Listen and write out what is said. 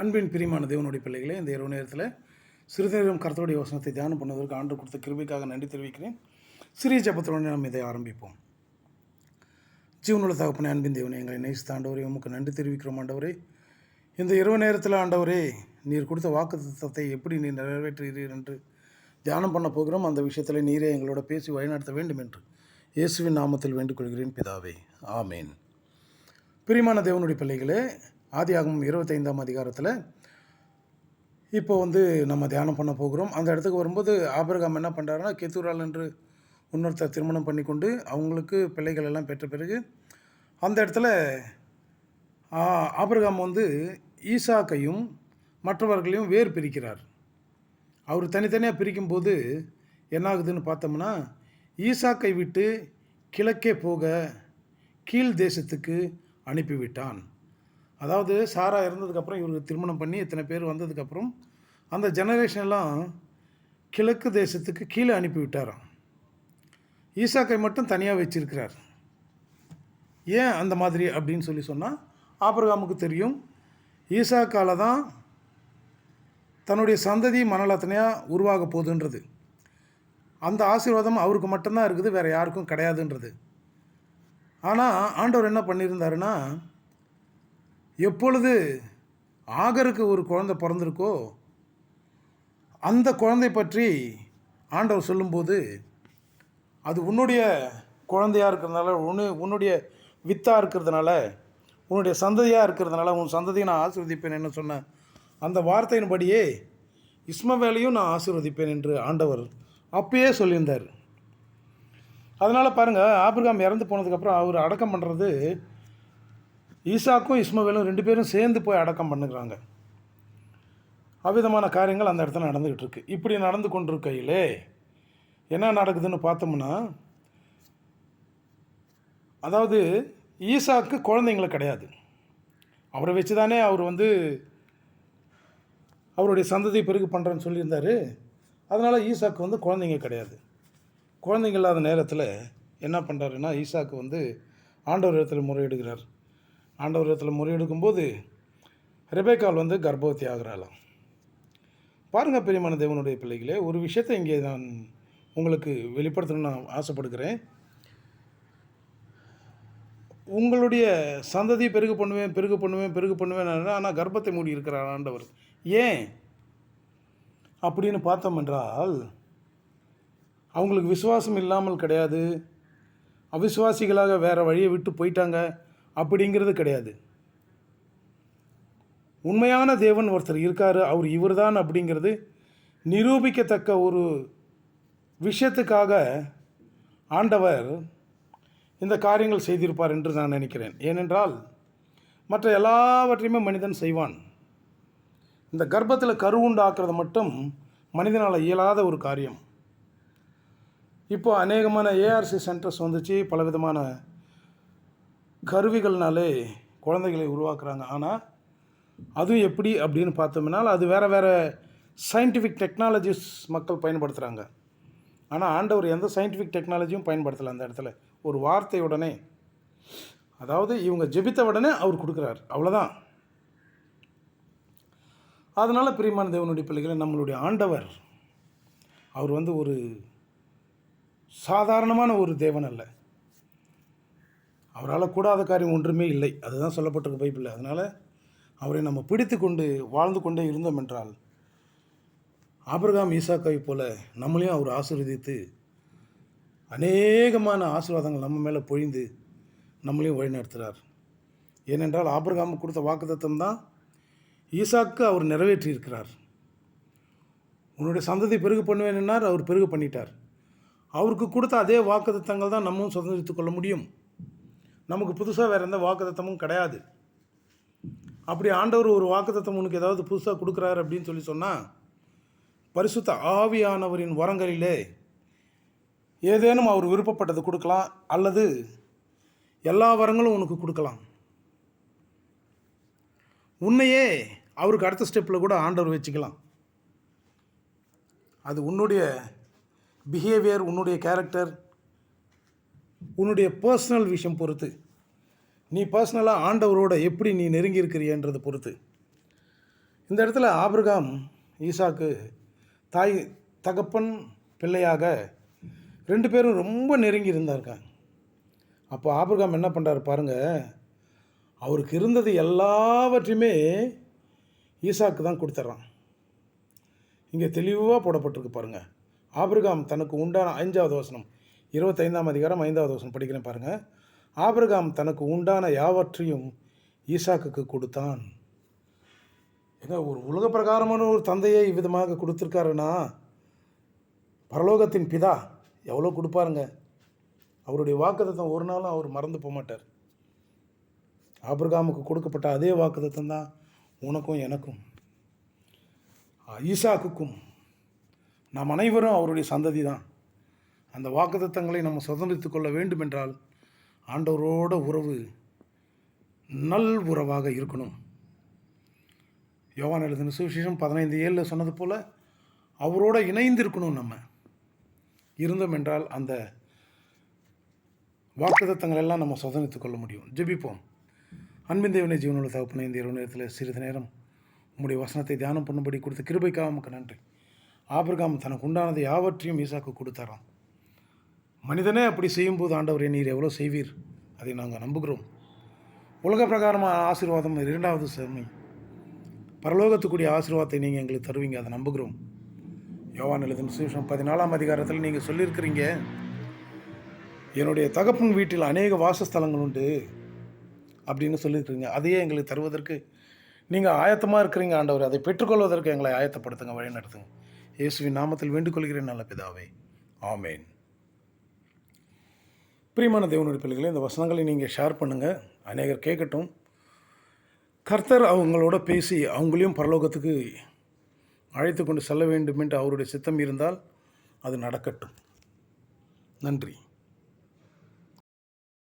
அன்பின் பிரியமான தேவனுடைய பிள்ளைகளே இந்த இரவு நேரத்தில் சிறிது நேரம் கர்த்தருடைய வசனத்தை தியானம் பண்ணுவதற்கு ஆண்டு கொடுத்த கிருமிக்காக நன்றி தெரிவிக்கிறேன். சிறிய ஜபத்துடன் நாம் இதை ஆரம்பிப்போம். ஜீவனுள்ள தகப்பனே அன்பின் தேவனை எங்களை நேசித்த ஆண்டவரே உமக்கு நன்றி தெரிவிக்கிறோம் ஆண்டவரே. இந்த இரவு நேரத்தில் ஆண்டவரே நீர் கொடுத்த வாக்குத்தத்தத்தை எப்படி நீர் நிறைவேற்றுகிறீர் என்று தியானம் பண்ண போகிறோம். அந்த விஷயத்தில் நீரே எங்களோட பேசி வழிநடத்த வேண்டும் என்று இயேசுவின் நாமத்தில் வேண்டுகொள்கிறேன் பிதாவே. ஆமேன். பிரிமான தேவனுடைய பிள்ளைகளே ஆதியாகமம் இருபத்தைந்தாம் அதிகாரத்தில் இப்போ வந்து நம்ம தியானம் பண்ண போகிறோம். அந்த இடத்துக்கு வரும்போது ஆபிரகாம் என்ன பண்ணுறாருன்னா கெத்தூரால் என்று இன்னொருத்தர் திருமணம் பண்ணி கொண்டு அவங்களுக்கு பிள்ளைகள் எல்லாம் பெற்ற பிறகு அந்த இடத்துல ஆபிரகாம் வந்து ஈசாக்கையும் மற்றவர்களையும் வேறு பிரிக்கிறார். அவர் தனித்தனியாக பிரிக்கும்போது என்ன ஆகுதுன்னு பார்த்தோம்னா ஈசாக்கை விட்டு கிழக்கே போக கீழ் தேசத்துக்கு அனுப்பிவிட்டான். அதாவது சாரா இறந்ததுக்கப்புறம் இவருக்கு திருமணம் பண்ணி இத்தனை பேர் வந்ததுக்கப்புறம் அந்த ஜெனரேஷன் எல்லாம் கிழக்கு தேசத்துக்கு கீழே அனுப்பிவிட்டாராம் ஈசாக்கை மட்டும் தனியாக வச்சிருக்கிறார். ஏன் அந்த மாதிரி அப்படின்னு சொல்லி சொன்னால் ஆபிரகாமுக்கு தெரியும். ஈசாக்கால தான் தன்னுடைய சந்ததி மனலத்தனையாக உருவாக போகுதுன்றது. அந்த ஆசீர்வாதம் அவருக்கு மட்டும்தான் இருக்குது வேறு யாருக்கும் கிடையாதுன்றது. ஆனால் ஆண்டவர் என்ன பண்ணியிருந்தாருன்னா எப்பொழுது ஆகருக்கு ஒரு குழந்தை பிறந்திருக்கோ அந்த குழந்தை பற்றி ஆண்டவர் சொல்லும்போது அது உன்னுடைய குழந்தையாக இருக்கிறதுனால உன்னு உன்னுடைய வித்தாக இருக்கிறதுனால உன்னுடைய சந்ததியாக இருக்கிறதுனால உன் சந்ததியை நான் ஆசீர்வதிப்பேன் என்று சொன்ன அந்த வார்த்தையின்படியே இஸ்மவேலையும் நான் ஆசீர்வதிப்பேன் என்று ஆண்டவர் அப்பயே சொல்லியிருந்தார். அதனால் பாருங்கள் ஆபிரகாம் இறந்து போனதுக்கப்புறம் அவர் அடக்கம் பண்ணுறது ஈசாக்கும் இஸ்மவேலும் ரெண்டு பேரும் சேர்ந்து போய் அடக்கம் பண்ணுகிறாங்க. அவ்விதமான காரியங்கள் அந்த இடத்துல நடந்துக்கிட்டு இருக்கு. இப்படி நடந்து கொண்டிருக்கையிலே என்ன நடக்குதுன்னு பார்த்தோம்னா அதாவது ஈசாக்கு குழந்தைங்கள கிடையாது. அவரை வச்சு தானே அவர் வந்து அவருடைய சந்ததி பெருகு பண்ணுறேன்னு சொல்லியிருந்தாரு. அதனால் ஈசாக்கு வந்து குழந்தைங்க கிடையாது. குழந்தைங்க இல்லாத நேரத்தில் என்ன பண்ணுறாருன்னா ஈசாக்கு வந்து ஆண்டவர் இடத்துல முறையிடுகிறார். ஆண்டவர் முறியெடுக்கும்போது முறையெடுக்கும்போது ரெபேக்கால் வந்து கர்ப்பவதி ஆகிறாளாம். பாருங்கள் பெரியமான தேவனுடைய பிள்ளைகளே ஒரு விஷயத்தை இங்கே நான் உங்களுக்கு வெளிப்படுத்தணும்னு நான் ஆசைப்படுகிறேன். உங்களுடைய சந்ததி பெருகு பண்ணுவேன் பெருகு பண்ணுவேன் பெருகு பண்ணுவேன் ஆனால் கர்ப்பத்தை மூடி இருக்கிறார் ஆண்டவர். ஏன்? அப்படின்னு பார்த்தோம் என்றால் அவங்களுக்கு விசுவாசம் இல்லாமல் கிடையாது. அவிசுவாசிகளாக வேறு வழியை விட்டு போயிட்டாங்க. அப்படிங்கிறது கிடையாது. உண்மையான தேவன் ஒருத்தர் இருக்கார் அவர் இவர்தான் அப்படிங்கிறது நிரூபிக்கத்தக்க ஒரு விஷயத்துக்காக ஆண்டவர் இந்த காரியங்கள் செய்திருப்பார் என்று நான் நினைக்கிறேன். ஏனென்றால் மற்ற எல்லாவற்றையுமே மனிதன் செய்வான். இந்த கர்ப்பத்தில் கருவுண்டாக்குறது மட்டும் மனிதனால் இயலாத ஒரு காரியம். இப்போ அநேகமான ஏஆர்சி சென்டர்ஸ் வந்துச்சு பலவிதமான கருவிகள்னாலே குழந்தைகளை உருவாக்குறாங்க. ஆனால் அதுவும் எப்படி அப்படின்னு பார்த்தோம்னால் அது வேறு வேறு சயின்டிஃபிக் டெக்னாலஜிஸ் மக்கள் பயன்படுத்துகிறாங்க ஆனால் ஆண்டவர் எந்த சயின்டிஃபிக் டெக்னாலஜியும் பயன்படுத்தலை அந்த இடத்துல. ஒரு வார்த்தையுடனே அதாவது இவங்க ஜெபித்த உடனே அவர் கொடுக்குறார். அவ்வளோதான் அதனால் பிரியமான தேவனுடைய பிள்ளைகளை நம்மளுடைய ஆண்டவர் அவர் வந்து ஒரு சாதாரணமான ஒரு தேவன் அல்ல. அவரால் கூடாத காரியம் ஒன்றுமே இல்லை. அதுதான் சொல்லப்பட்டிருக்க பைப்பில் அதனால் அவரை நம்ம பிடித்து கொண்டு வாழ்ந்து கொண்டே இருந்தோம் என்றால் ஆபிரகாம் ஈசாக்காவை போல நம்மளையும் அவர் ஆசீர்வதித்து அநேகமான ஆசீர்வாதங்கள் நம்ம மேலே பொழிந்து நம்மளையும் வழிநடத்துகிறார் ஏனென்றால் ஆபிரகாமுக்கு கொடுத்த வாக்குத்தத்தம் தான் ஈசாக்கு அவர் நிறைவேற்றியிருக்கிறார். உன்னுடைய சந்ததி பெருகு பண்ணுவேன் என்னார் அவர் பெருகு பண்ணிட்டார். அவருக்கு கொடுத்த அதே வாக்குத்தத்தங்கள் தான் நம்மவும் சுதந்திரித்துக் கொள்ள முடியும். நமக்கு புதுசாக வேறு எந்த வாக்குத்தத்தமும் கிடையாது. அப்படி ஆண்டவர் ஒரு வாக்குத்தத்தம் உனக்கு ஏதாவது புதுசாக கொடுக்குறாரு அப்படின்னு சொல்லி சொன்னால் பரிசுத்த ஆவியானவரின் வரங்களிலே ஏதேனும் அவர் விருப்பப்பட்டது கொடுக்கலாம் அல்லது எல்லா வரங்களும் உனக்கு கொடுக்கலாம். உன்னையே அவருக்கு அடுத்த ஸ்டெப்பில் கூட ஆண்டவர் வச்சுக்கலாம். அது உன்னுடைய பிஹேவியர் உன்னுடைய கேரக்டர் உன்னுடைய பர்சனல் விஷயம் பொறுத்து. நீ பர்சனலாக ஆண்டவரோட எப்படி நீ நெருங்கியிருக்கிறியன்றது பொறுத்து. இந்த இடத்துல ஆபிரகாம் ஈசாக்கு தாய் தகப்பன் பிள்ளையாக ரெண்டு பேரும் ரொம்ப நெருங்கி இருந்தாருக்காங்க அப்போ ஆபிரகாம் என்ன பண்ணுறாரு பாருங்கள் அவருக்கு இருந்தது எல்லாவற்றையுமே ஈசாக்கு தான் கொடுத்துட்றான். இங்கே தெளிவாக போடப்பட்டிருக்கு பாருங்கள் ஆபிரகாம் தனக்கு உண்டான ஐந்தாவது வசனம். இருபத்தைந்தாம் அதிகாரம் ஐந்தாவது வசனம் படிக்கிறேன் பாருங்கள் ஆபிரகாம் தனக்கு உண்டான யாவற்றையும் ஈசாக்குக்கு கொடுத்தான். ஏங்க ஒரு உலக பிரகாரமான ஒரு தந்தையை இவ்விதமாக கொடுத்துருக்காருன்னா பரலோகத்தின் பிதா எவ்வளோ கொடுப்பாருங்க? அவருடைய வாக்குத்தத்தம் ஒரு நாளும் அவர் மறந்து போக மாட்டார். ஆபிரகாமுக்கு கொடுக்கப்பட்ட அதே வாக்குத்தத்தம் தான் உனக்கும் எனக்கும். ஈசாக்குக்கும் நாம் அனைவரும் அவருடைய சந்ததி தான் அந்த வாக்குத்தத்தங்களை நம்ம சுதந்திரித்து கொள்ள வேண்டும் என்றால் ஆண்டவரோட உறவு நல் உறவாக இருக்கணும். யோவான் எழுதின சுவிசேஷம் பதினைந்து ஏழில் சொன்னது போல் அவரோட இணைந்து இருக்கணும் நம்ம. இருந்தோம் என்றால் அந்த வாக்குத்தத்தங்கள் எல்லாம் நம்ம சுதந்திரித்துக் கொள்ள முடியும். ஜெபிப்போம். அன்பின் தேவனை ஜீவனோட தகப்பன இந்த இரவு நேரத்தில் சிறிது நேரம் உங்களுடைய வசனத்தை தியானம் பண்ணும்படி கொடுத்த கிருபைக்காக நமக்கு நன்றி. ஆபிரகாம் தனக்கு உண்டானது யாவற்றையும் ஈசாக்கு கொடுத்தாராம். மனிதனே அப்படி செய்யும்போது ஆண்டவரை நீர் எவ்வளோ செய்வீர்? அதை நாங்கள் நம்புகிறோம். உலக பிரகாரமாக ஆசீர்வாதம் இரண்டாவது செம்மை பரலோகத்துக்குரிய ஆசீர்வாதத்தை நீங்கள் எங்களுக்கு தருவீங்க அதை நம்புகிறோம். யோவான் எழுதின சுவிசேஷம் பதினாலாம் அதிகாரத்தில் நீங்கள் சொல்லியிருக்கிறீங்க என்னுடைய தகப்பன் வீட்டில் அநேக வாசஸ்தலங்கள் உண்டு அப்படின்னு சொல்லியிருக்கிறீங்க. அதையே எங்களுக்கு தருவதற்கு நீங்கள் ஆயத்தமாக இருக்கிறீங்க ஆண்டவர். அதை பெற்றுக்கொள்வதற்கு எங்களை ஆயத்தப்படுத்துங்க வழி நடத்துங்க இயேசுவின் நாமத்தில் வேண்டுகொள்கிறேன் நல்ல பிதாவே. ஆமேன். பிரியமான தேவனுடைய பிள்ளைகளே இந்த வசனங்களை நீங்கள் ஷேர் பண்ணுங்கள் அநேகர் கேட்கட்டும். கர்த்தர் அவங்களோட பேசி அவங்களையும் பரலோகத்துக்கு அழைத்து கொண்டு செல்ல வேண்டும் என்று அவருடைய சித்தம் இருந்தால் அது நடக்கட்டும். நன்றி.